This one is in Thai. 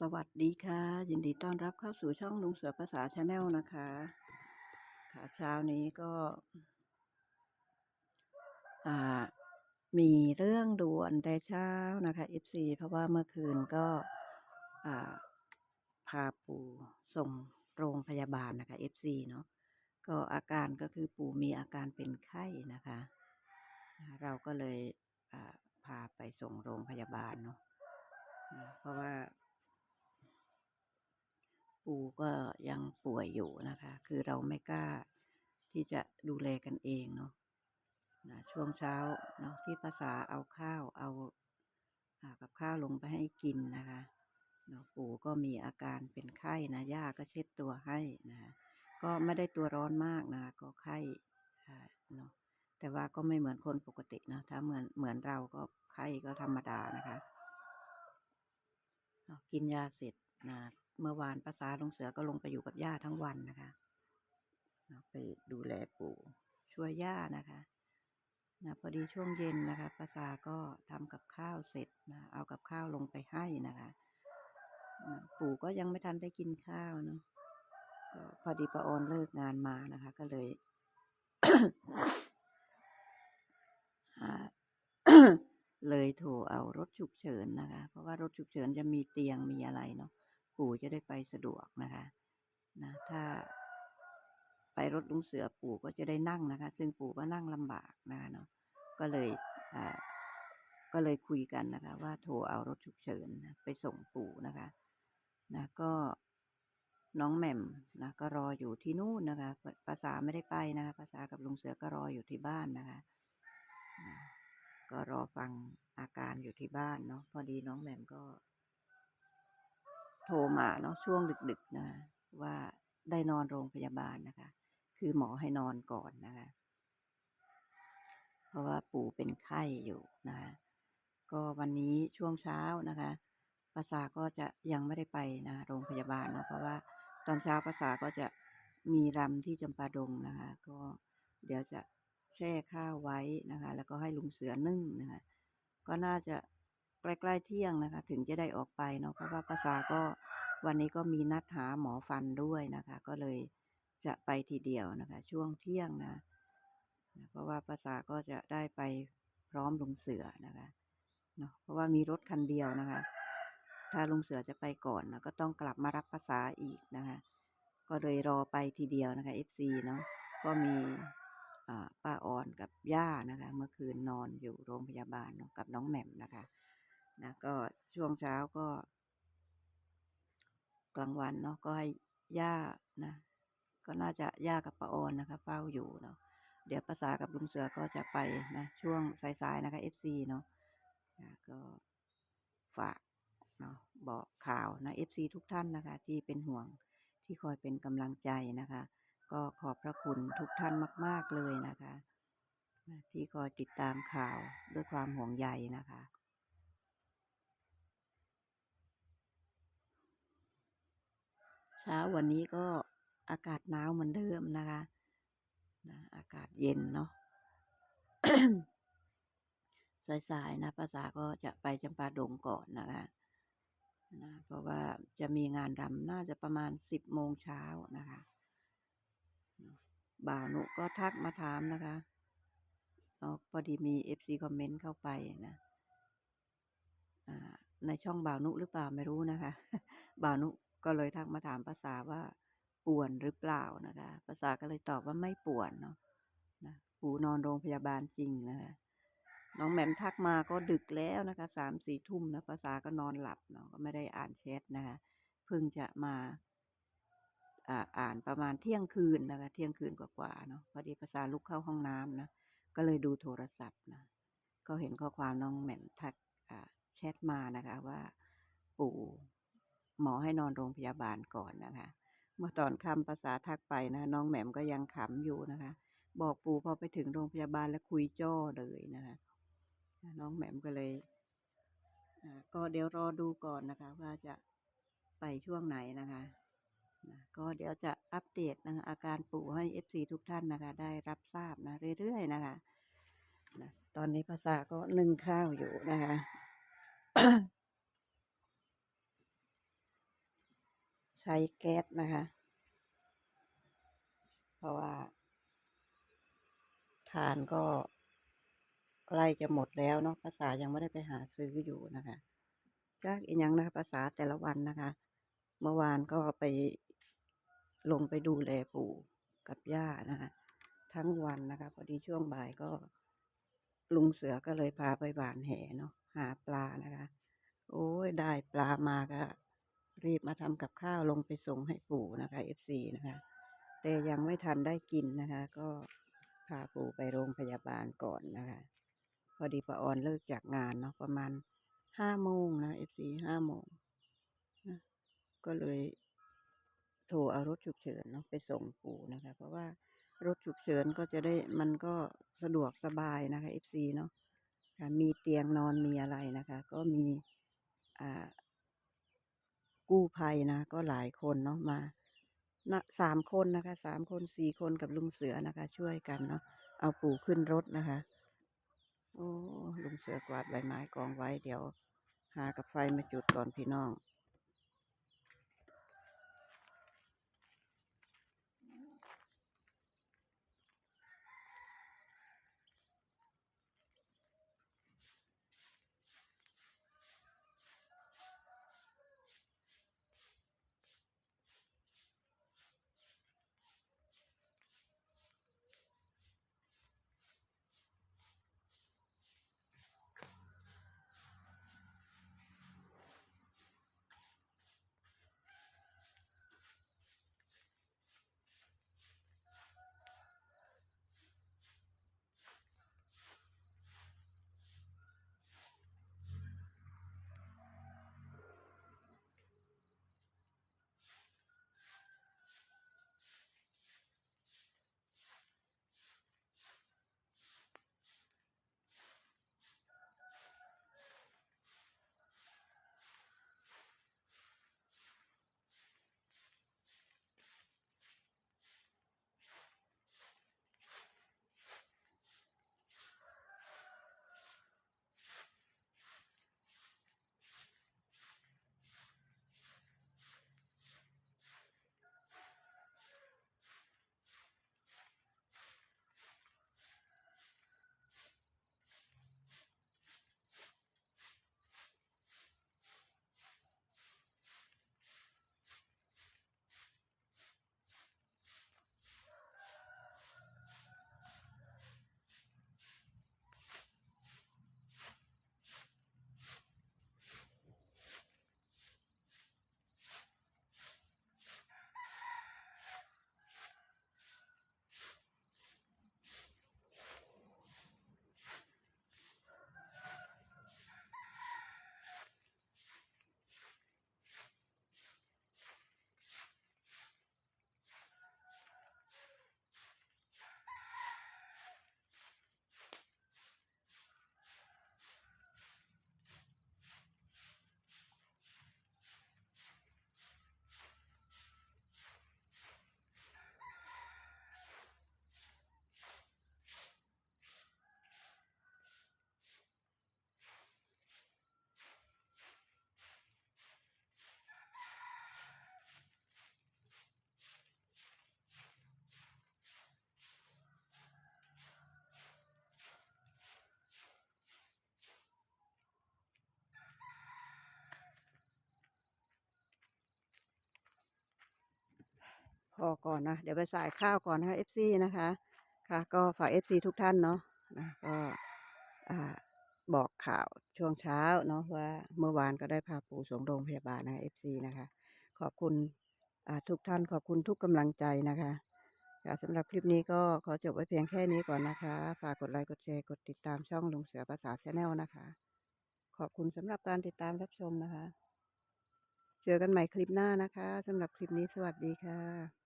สวัสดีค่ะ ยินดีต้อนรับเข้าสู่ช่องลุงเสือภาษาชาแนลนะคะ ค่ะเช้านี้ก็ อ่า มีเรื่องด่วนแต่เช้านะคะ FC เพราะว่าเมื่อคืนก็อ่าพาปู่ส่งโรงพยาบาลนะคะ FC เนาะก็อาการก็คือปู่มีอาการเป็นไข้นะคะ เราก็เลยพาไปส่งโรงพยาบาลเนาะเพราะว่า ปู่ก็ยังป่วยอยู่นะคะ คือเราไม่กล้าที่จะดูแลกันเองเนาะนะช่วงเช้าเนาะที่ภาษาเอาข้าวเอากับข้าวลงไปให้กินนะคะเนาะปู่ก็มีอาการเป็นไข้นะย่าก็เช็ดตัวให้นะคะก็ไม่ได้ตัวร้อนมากนะคะก็ไข้อ่เนาะแต่ว่าก็ไม่เหมือนคนปกตินะถ้าเหมือนเหมือนเราก็ไข้ก็ธรรมดานะคะกินยาเสร็จนะ เมื่อวานภาษาลงเสือก็ลงไปอยู่กับย่าทั้งวันนะคะไปดูแลปู่ช่วยย่านะคะนะพอดีช่วงเย็นนะคะภาษาก็ทำกับข้าวเสร็จนะเอากับข้าวลงไปให้นะคะนะปู่ก็ยังไม่ทันได้กินข้าวเนาะก็พอดีป้าออนเลิกงานมานะคะ ก็เลยเลยโทรเอารถฉุกเฉินนะคะ เพราะว่ารถฉุกเฉินจะมีเตียงมีอะไรเนาะ ปู่จะได้ไปสะดวกนะคะนะถ้าไปรถลุงเสือปู่ก็จะได้นั่งนะคะ ซึ่งปู่ก็นั่งลำบากนะคะเนาะก็เลยอ่าก็เลยคุยกันนะคะ ว่าโทรเอารถฉุกเฉินนะไปส่งปู่นะคะนะก็น้องแหม่มนะก็รออยู่ที่นู่นนะคะภาษาไม่ได้ไปนะคะภาษากับลุงเสือก็รออยู่ที่บ้านนะคะก็รอฟังอาการอยู่ที่บ้านเนาะพอดีน้องแหม่มก็ โทรมาเนาะช่วงดึกๆนะว่าได้นอนโรงพยาบาลนะคะ คือหมอให้นอนก่อนนะคะ เพราะว่าปู่เป็นไข้อยู่นะคะก็วันนี้ช่วงเช้านะคะภาษาก็จะยังไม่ได้ไปนะโรงพยาบาลเนาะเพราะว่าตอนเช้าภาษาก็จะมีรำที่จำปาดงนะคะ ก็เดี๋ยวจะแช่ข้าวไว้นะคะ แล้วก็ให้ลุงเสือนึ่งนะคะ ก็น่าจะ ใกล้ๆเที่ยงนะคะ ถึงจะได้ออกไปเนาะเพราะว่าภาษาก็วันนี้ก็มีนัดหาหมอฟันด้วยนะคะ ก็เลยจะไปทีเดียวนะคะ ช่วงเที่ยงนะเพราะว่าภาษาก็จะได้ไปพร้อมลุงเสือนะคะเนาะเพราะว่ามีรถคันเดียวนะคะ ถ้าลุงเสือจะไปก่อนนะก็ต้องกลับมารับภาษาอีกนะคะ ก็เลยรอไปทีเดียวนะคะ FC เนาะก็มีอ่าป้าอ่อนกับย่านะคะ เมื่อคืนนอนอยู่โรงพยาบาลเนาะกับน้องแหม่มนะคะ นะก็ช่วงเช้าก็ กลางวันเนาะก็ให้ย่านะ ก็น่าจะย่ากับป้าออนนะคะเฝ้าอยู่เนาะเดี๋ยวภาษากับลุงเสือก็จะไปนะช่วงสายๆนะคะ FC เนาะนะก็ฝากเนาะบอกข่าวนะ FC ทุกท่านนะคะ ที่เป็นห่วงที่คอยเป็นกำลังใจนะคะ ก็ขอบพระคุณทุกท่านมาก ๆเลยนะคะนะที่คอยติดตามข่าวด้วยความห่วงใยนะคะ เช้าวันนี้ก็อากาศหนาวเหมือนเดิมนะคะนะอากาศเย็นเนาะสายๆนะภาษาก็จะไปจำปาดงก่อนนะคะนะเพราะว่าจะมีงานรำน่าจะประมาณสิบโมงเช้านะคะบ่าวนุก็ทักมาถามนะคะเอาพอดีมีเอฟซีคอมเมนต์เข้าไปนะในช่องบ่าวนุหรือเปล่าไม่รู้นะคะบ่าวนุ ก็เลยทักมาถามภาษาว่าป่วนหรือเปล่านะคะภาษาก็เลยตอบว่าไม่ป่วนเนาะนะปู่นอนโรงพยาบาลจริงนะคะน้องแหม่มทักมาก็ดึกแล้วนะคะสามสี่ทุ่มนะภาษาก็นอนหลับเนาะก็ไม่ได้อ่านแชทนะคะเพิ่งจะมาอ่าอ่านประมาณเที่ยงคืนนะคะเที่ยงคืนกว่าๆเนาะพอดีภาษาลุกเข้าห้องน้ำนะก็เลยดูโทรศัพท์นะก็เห็นข้อความน้องแหม่มทักอ่าแชทมานะคะว่าปู่ หมอให้นอนโรงพยาบาลก่อนนะคะ เมื่อตอนค่ำภาษาทักไปนะ น้องแหม่มก็ยังขำอยู่นะคะ บอกปู่พอไปถึงโรงพยาบาลแล้วคุยจ้อเลยนะคะน้องแหม่มก็เลยก็เดี๋ยวรอดูก่อนนะคะว่าจะไปช่วงไหนนะคะนะก็เดี๋ยวจะอัปเดตนะคะอาการปู่ให้ FC ทุกท่านนะคะ ได้รับทราบนะเรื่อยๆนะคะนะตอนนี้ภาษาก็นึ่งข้าวอยู่นะคะ ใช้แก๊สนะคะ เพราะว่าทานก็ใกล้จะหมดแล้วเนาะภาษายังไม่ได้ไปหาซื้ออยู่นะคะจากอีกอย่างนะคะภาษาแต่ละวันนะคะ เมื่อวานก็ไปลงไปดูแลปู่กับย่านะคะทั้งวันนะคะพอดีช่วงบ่ายก็ลุงเสือก็เลยพาไปหวานแหเนาะหาปลานะคะ โอ้ยได้ปลามาก็ รีบมาทำกับข้าวลงไปส่งให้ปู่นะคะ FC นะคะ แต่ยังไม่ทันได้กินนะคะ ก็พาปู่ไปโรงพยาบาลก่อนนะคะ พอดีป้าออนเลิกจากงานเนาะประมาณห้าโมงนะ FC ห้าโมงนะก็เลยโทรเอารถฉุกเฉินเนาะไปส่งปู่นะคะ เพราะว่ารถฉุกเฉินก็จะได้มันก็สะดวกสบายนะคะ FC เนาะมีเตียงนอนมีอะไรนะคะ ก็มี กู้ภัยนะ ก็หลายคนเนาะมานะสามคนนะคะสามคนสี่คนกับลุงเสือนะคะ ช่วยกันเนาะเอาปู่ขึ้นรถนะคะ โอ้ลุงเสือกวาดใบไม้กองไว้เดี๋ยว หากับไฟมาจุดก่อนพี่น้อง พอก่อนนะ เดี๋ยวไปใส่ข้าวก่อนนะคะ FC นะคะ ค่ะ ก็ฝาก FC ทุกท่านเนาะนะก็อ่าบอกข่าวช่วงเช้าเนาะว่าเมื่อวานก็ได้พาปู่ส่งโรงพยาบาลนะคะ FC นะคะ ขอบคุณอ่าทุกท่านขอบคุณทุกกำลังใจนะคะค่ะสำหรับคลิปนี้ก็ขอจบไว้เพียงแค่นี้ก่อนนะคะ ฝากกดไลค์กดแชร์กดติดตามช่องลุงเสือภาษาชาแนลนะคะ ขอบคุณสำหรับการติดตามรับชมนะคะ เจอกันใหม่คลิปหน้านะคะสำหรับคลิปนี้สวัสดีค่ะ